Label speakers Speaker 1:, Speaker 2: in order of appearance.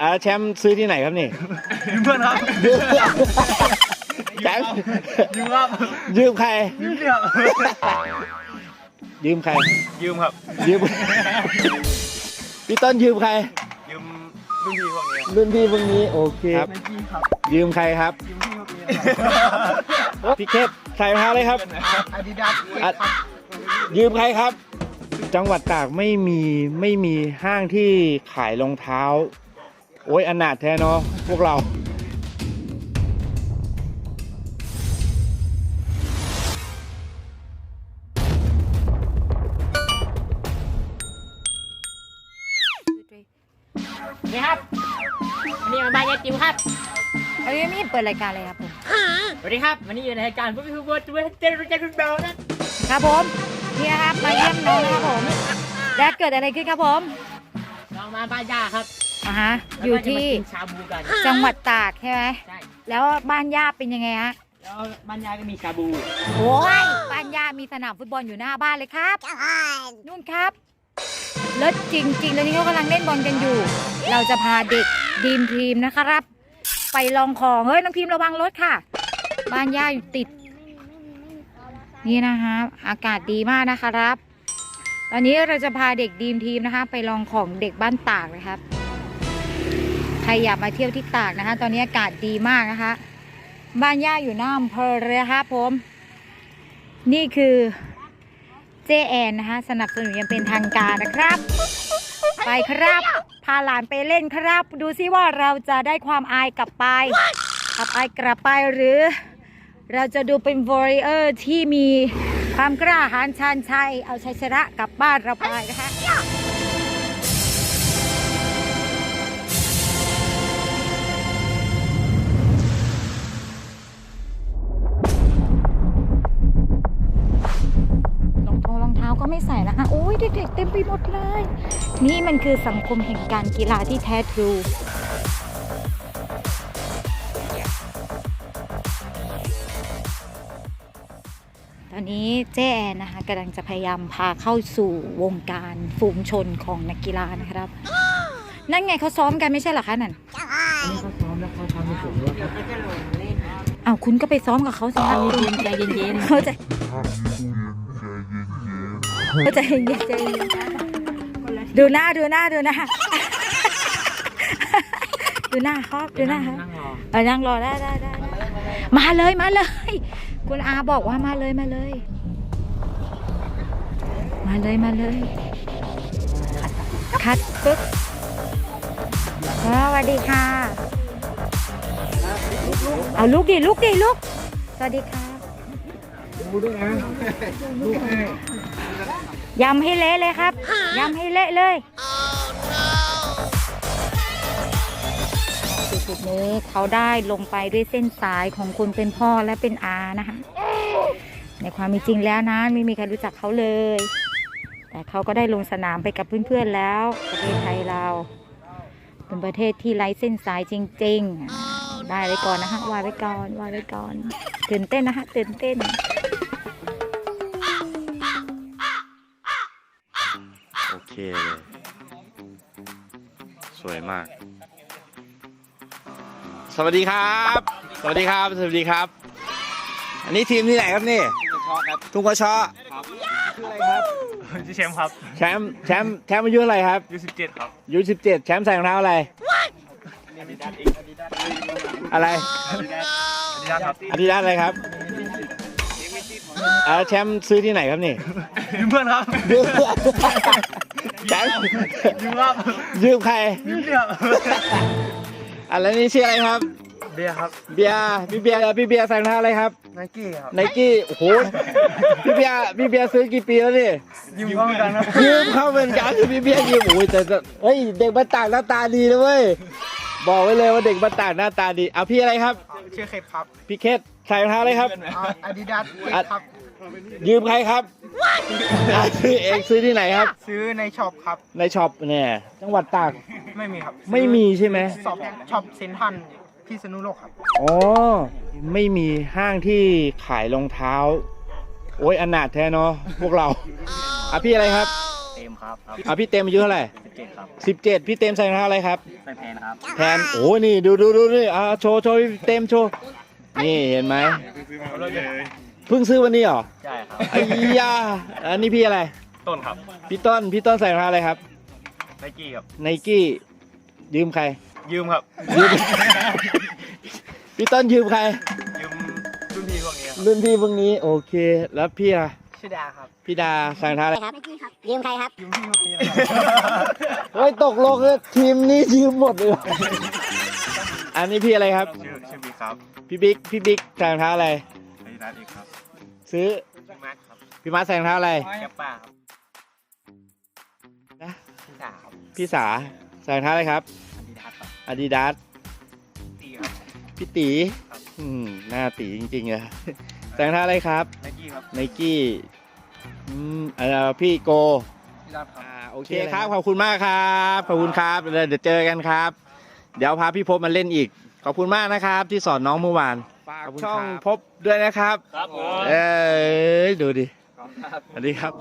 Speaker 1: อ่าแชมป์ซื้อที่ไหนครับนี่
Speaker 2: เพื่อนครับ
Speaker 1: แชมป์
Speaker 2: ยืมครับ
Speaker 1: ยืมใคร
Speaker 2: ยืมเรียก
Speaker 1: ยืมใคร
Speaker 2: ยืมครับ
Speaker 1: ยืม พี่ต้นยืมใคร
Speaker 2: ยืมรุ่นพี่พวกนี้
Speaker 1: รุ่นพี่พวกนี้โอเคครับ
Speaker 2: ไนกี้ครับ
Speaker 1: ยืมใครครับ
Speaker 2: ยืมพี่พวกนี้
Speaker 1: พี่เคสใส่รองเท้าเลยครับ
Speaker 2: อาดิดาส
Speaker 1: อะยืมใครครับ จังหวัดตากไม่มีไม่มีห้างที่ขายรองเท้า โอ้ยอนาถแท้เนาะพวกเรา
Speaker 3: นี่ครับวันนี้มาบายายจิ๋วครับ
Speaker 4: เอ้ยไม่เปิดรายการเลยครับผม
Speaker 3: สวัสดีครับวันนี้อยู่ในรายการพูดพูดพูดพูดเจรุจักรุเบลนะครับ
Speaker 4: ผมนี่นะครับมาเยี่ยมน้องนะครับผมและเกิดอะไรขึ้นครับผม
Speaker 3: เรามาบ้านย่าครับ
Speaker 4: อ่าฮะอยู่ที่
Speaker 3: แล้วก็จะมากินชาบูกัน
Speaker 4: จังหวัดตากใช่ไหม
Speaker 3: ใช่
Speaker 4: แล้วบ้านย่าเป็นยังไงฮะ
Speaker 3: แล้วบ้านย่าก็มีชาบู
Speaker 4: โอ้ยบ้านย่ามีสนามฟุตบอลอยู่หน้าบ้านเลยครับนู่นครับเลิศจริงๆตอนนี้เขากำลังเล่นบอลกันอยู่ เราจะพาเด็กดีมทีมนะครับ ไปลองของเฮ้ยน้องพิมพ์ระวังรถค่ะ บ้านย่าอยู่ติด นี่นะคะ อากาศดีมากนะครับ ตอนนี้เราจะพาเด็กดีมทีมนะคะ ไปลองของเด็กบ้านตากนะครับ ใครอยากมาเที่ยวที่ตากนะคะ ตอนนี้อากาศดีมากนะคะ บ้านย่าอยู่หน้าอำเภอเลยะคะผม นี่คือเจแอนนะคะ สนับสนุนยังเป็นทางการนะครับ ไปครับ พาหลานไปเล่นครับ ดูซิว่าเราจะได้ความอายกลับไปกลับอายกลับไปหรือ เราจะดูเป็นวอริเออร์ที่มีความกล้าหาญชาญชัย เอาชัยชนะกลับบ้านเราไปนะคะ ก็ไม่ใส่นะคะโอ้ยเด็กๆเต็มไปหมดเลย นี่มันคือสังคมแห่งการกีฬาที่แท้ทรูตอนนี้เจ๊แอนนะคะกำลังจะพยายามพาเข้าสู่วงการฝูงชนของนักกีฬานะครับ นั่นไงเขาซ้อมกันไม่ใช่เหรอคะนั่นอ้าวคุณก็ไปซ้อมกับเขาสิคะคุณ
Speaker 3: ใจเย็น
Speaker 4: เขาใจเขา ใจเย็นใจเย็นดูหน้าดูหน้าดูหน้าดูหน้าครับ
Speaker 3: ๆ
Speaker 4: ดูหน้าครับ
Speaker 3: นั่งรอ
Speaker 4: เออนั่งรอได้ได้ได้มาเลยมาเลย คุณอาบอกว่ามาเลยมาเลย มาเลยมาเลย คัดปึ๊บสวัสดีค่ะ เอาลูกดิลูกดิลูก สวัสดีค รับยำให้เละเลยครับ ยำให้เละเลย จุดๆนี้เขาได้ลงไปด้วยเส้นสายของคนเป็นพ่อและเป็นอานะคะ ในความเป็นจริงแล้วนะไม่มีใครรู้จักเขาเลย แต่เขาก็ได้ลงสนามไปกับเพื่อนๆแล้ว ประเทศไทยเรา เป็นประเทศที่ไร้เส้นสายจริง ๆ ได้ไว้ก่อนนะฮะวายไว้ก่อนวายไว้ก่อนตื่นเต้นนะฮะตื่นเต้น
Speaker 1: เคเลย สวยมาก สวัสดีครับ สวัสดีครับ สวัสดีครับ อันนี้ทีมที่ไหนครับนี่
Speaker 2: ชอบครับ
Speaker 1: ทุ่งกระชอ
Speaker 2: ชื่ออะไรครับชื่อแชมป์ครับ
Speaker 1: แชมป์แชมป์แชมป์อายุเท่าไหร่ครับ
Speaker 2: ยูสิบเจ็ดครับ
Speaker 1: อายุสิบเจ็ดแชมป์ใส่รองเท้าอะไร
Speaker 2: อาดิดาสเองอาดิดาส
Speaker 1: อะไร
Speaker 2: อาดิดาสอาดิดาสครับ
Speaker 1: อาดิดาสอะไรครับอ่าแชมป์ซื้อที่ไหนครับนี่
Speaker 2: ยืมเพื่อนครับ
Speaker 1: ยืมแชมป์
Speaker 2: ยืมครับ
Speaker 1: ยืมใคร
Speaker 2: ยืมเรียก
Speaker 1: อะไรนี่ชื่ออะไรครับ
Speaker 2: เบียร์ครับ
Speaker 1: เบียร์พี่เบียร์พี่เบียร์ใส่รองเท้าอะไรครับ
Speaker 2: ไนกี้ครับ
Speaker 1: ไนกี้โอ้โหพี่เบียร์พี่เบียร์ซื้อกี่ปีแล้วนี่
Speaker 2: ยืมเข้าเหมือนกันครับ
Speaker 1: ยืมเข้าเหมือนกันพี่เบียร์ยืมโอ้ยแต่แต่เฮ้ยเด็กบ้านตากหน้าตาดีนะเว้ยบอกไว้เลยว่าเด็กบ้านตากหน้าตาดีเอาพี่อะไรครับ
Speaker 2: ชื่อเคทครับ
Speaker 1: พี่เคสใส่รองเท้าอะไรครับ
Speaker 2: อาดิดาสครับ
Speaker 1: ยืมใครครับอะซื้อเองซื้อที่ไหนครับ
Speaker 2: ซื้อในช็อปครับ
Speaker 1: ในช็อปเนี่ยจังหวัดตาก
Speaker 2: ไม่มีครับ
Speaker 1: ไม่มีใช่ไหม
Speaker 2: ช็อปช็อปเซนทรันที่สนุโลกครับ
Speaker 1: อ๋อไม่มีห้างที่ขายรองเท้า โอ้ยอนาถแท้เนาะพวกเราอะพี่อะไรครับ
Speaker 2: เต็มครับ
Speaker 1: อะพี่เต็มอายุเท่าไหร่
Speaker 2: 11
Speaker 5: เจ็ดครับ
Speaker 1: สิบเจ็ดพี่เต็มใส่รองเท้าอะไรครับ
Speaker 5: ใส่แพนครับ
Speaker 1: แทนโอ้นี่ดูดูดูนี่อ่าโชว์โชว์พี่เต็มโชว์นี่เห็นไหม เพิ่งซื้อวันนี้เหรอ
Speaker 5: ใช่ครับ
Speaker 1: ไอ้ยาอันนี้พี่อะไร
Speaker 5: ต้นครับ
Speaker 1: พี่ต้น พี่ต้นใส่รองเท้าอะไรครับ
Speaker 5: ไนกี้ครับ
Speaker 1: ไนกี้ยืมใคร
Speaker 5: ยืมครับ
Speaker 1: ยืม พี่ต้นยืมใคร
Speaker 5: ยืมรุ่นพี่พวกนี้ครับ
Speaker 1: รุ่นพี่พวกนี้โอเค แล้วพี่อะ
Speaker 2: ชื่อดาครับ
Speaker 1: พี่ดาใส่รองเท้าอะไร
Speaker 6: ครับยืมใครครับ
Speaker 2: ยืมพี่เมื่อกี้นะครับ
Speaker 1: เฮ้ยตกลงเลยทีมนี้ยืมหมดเลยเหรออันนี้พี่อะไรครับ
Speaker 5: ชื่อชื่อบีครับ
Speaker 1: พี่บิ๊ก พี่บิ๊กใส่รองเท้าอะไร
Speaker 5: อาดิดาสเอกครับ
Speaker 1: ซื้อ
Speaker 5: ชื่อมาร์คครับ
Speaker 1: พี่มาร์คใส่รองเท้าอะไร
Speaker 5: แคปป้าครับ
Speaker 1: นะ
Speaker 5: ชื่อดาครับ
Speaker 1: พี่สาใส่รองเท้าอะไรครับ
Speaker 5: อาดิดาสครับ
Speaker 1: อาดิดาส
Speaker 5: ตีครับ
Speaker 1: พี่ตี
Speaker 5: ครับ
Speaker 1: อืมหน้าตีจริงๆอะใส่รองเท้าอะไรครับ
Speaker 5: ไนกี้ครับ
Speaker 1: ไนกี้อืมเอ่อพี่โก
Speaker 2: พี่รับครับ
Speaker 1: อ่าโอเคครับ ขอบคุณมากครับ ขอบคุณครับ เดี๋ยวเดี๋ยวเจอกันครับ เดี๋ยวพาพี่พบมาเล่นอีก ขอบคุณมากนะครับ ที่สอนน้องเมื่อวาน ฝากช่องพบด้วยนะครับ
Speaker 5: ครับผม
Speaker 1: เอ้ยดูดิสวัสดีครับ